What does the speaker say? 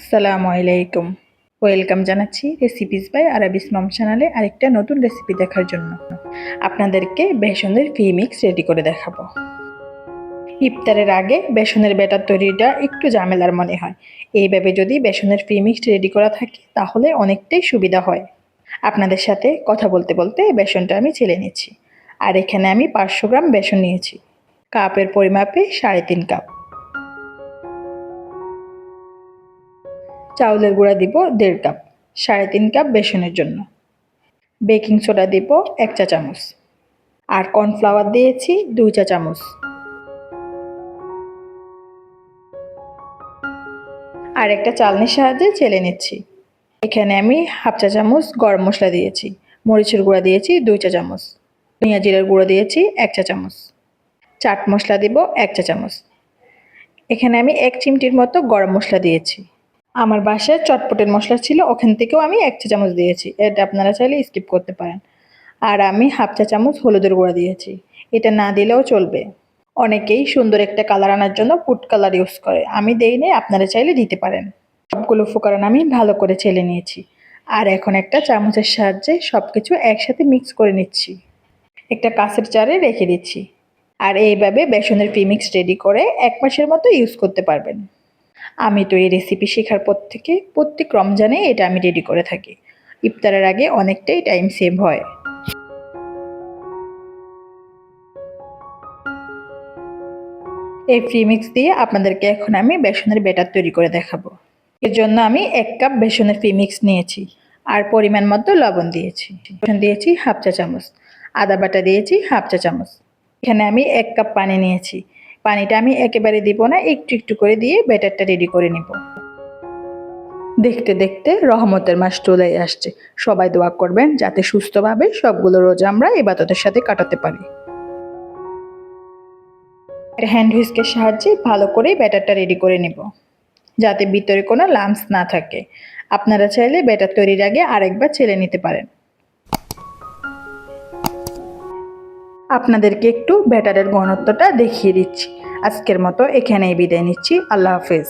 আসসালামু আলাইকুম। ওয়েলকাম জানাচ্ছি রেসিপিস বাই আরাবিস মম চ্যানেলে আরেকটা নতুন রেসিপি দেখার জন্য। আপনাদেরকে বেসনের ফি মিক্স রেডি করে দেখাবো। ইফতারের আগে বেসনের ব্যাটার তৈরিটা একটু ঝামেলার মনে হয়। এইভাবে যদি বেসনের ফি মিক্স রেডি করা থাকে, তাহলে অনেকটাই সুবিধা হয়। আপনাদের সাথে কথা বলতে বলতে বেসনটা আমি ছেলে নিচ্ছি আর এখানে আমি পাঁচশো গ্রাম বেসন নিয়েছি। কাপের পরিমাপে সাড়ে তিন কাপ। চাউলের গুঁড়া দিব দেড় কাপ, সাড়ে তিন কাপ বেসনের জন্য। বেকিং সোডা দিব এক চা চামচ। আর কর্নফ্লাওয়ার দিয়েছি দুই চা চামচ। আর একটা চালনির সাহায্যে চেলে নিচ্ছি। এখানে আমি হাফ চা চামচ গরম মশলা দিয়েছি। মরিচের গুঁড়া দিয়েছি দুই চা চামচ। ধনিয়া জিরার গুঁড়ো দিয়েছি এক চা চামচ। চাট মশলা দিব এক চা চামচ। এখানে আমি এক চিমটির মতো গরম মশলা দিয়েছি। আমার বাসায় চটপটের মশলা ছিল, ওখান থেকেও আমি এক চা চামচ দিয়েছি। এটা আপনারা চাইলে স্কিপ করতে পারেন। আর আমি হাফ চা চামচ হলুদের গুঁড়া দিয়েছি। এটা না দিলেও চলবে। অনেকেই সুন্দর একটা কালার আনার জন্য ফুড কালার ইউজ করে। আমি দেই নেই, আপনারা চাইলে দিতে পারেন। সবগুলো উপকরণ আমি ভালো করে ছেলে নিয়েছি। আর এখন একটা চামচের সাহায্যে সব কিছু একসাথে মিক্স করে নিচ্ছি। একটা কাঁচের চারে রেখে দিচ্ছি। আর এইভাবে বেসনের প্রিমিক্স রেডি করে এক মাসের মতো ইউজ করতে পারবেন। আমি তো এই রেসিপি শেখার পর থেকে প্রত্যেক রমজানে এটা আমি রেডি করে থাকি। ইফতারের আগে অনেকটাই টাইম সেভ হয়। এই প্রিমিক্স দিয়ে আপনাদেরকে এখন আমি বেসনের ব্যাটার তৈরি করে দেখাবো। এর জন্য আমি এক কাপ বেসনের প্রিমিক্স নিয়েছি আর পরিমাণ মতো লবণ দিয়েছি। বেসন দিয়েছি হাফ চা চামচ, আদা বাটা দিয়েছি হাফ চা চামচ। এখানে আমি এক কাপ পানি নিয়েছি। পানিটা আমি একেবারে দিব না, একটু একটু করে দিয়ে ব্যাটারটা রেডি করে নিব। দেখতে দেখতে রহমতের মাস চলে আসছে। সবাই দোয়া করবেন যাতে সুস্থভাবে সবগুলো রোজা আমরা এবাদতের সাথে কাটাতে পারি। হ্যান্ড হুইস্কের সাহায্যে ভালো করে ব্যাটারটা রেডি করে নেব। যাতে ভিতরে কোনো লামস না থাকে। আপনারা চাইলে ব্যাটার তৈরির আগে আরেকবার ছেলে নিতে পারেন। আপনাদেরকে একটু ব্যাটারের ঘনত্বটা দেখিয়ে দিচ্ছি। আজকের মতো এখানেই বিদায় নিচ্ছি। আল্লাহ হাফেজ।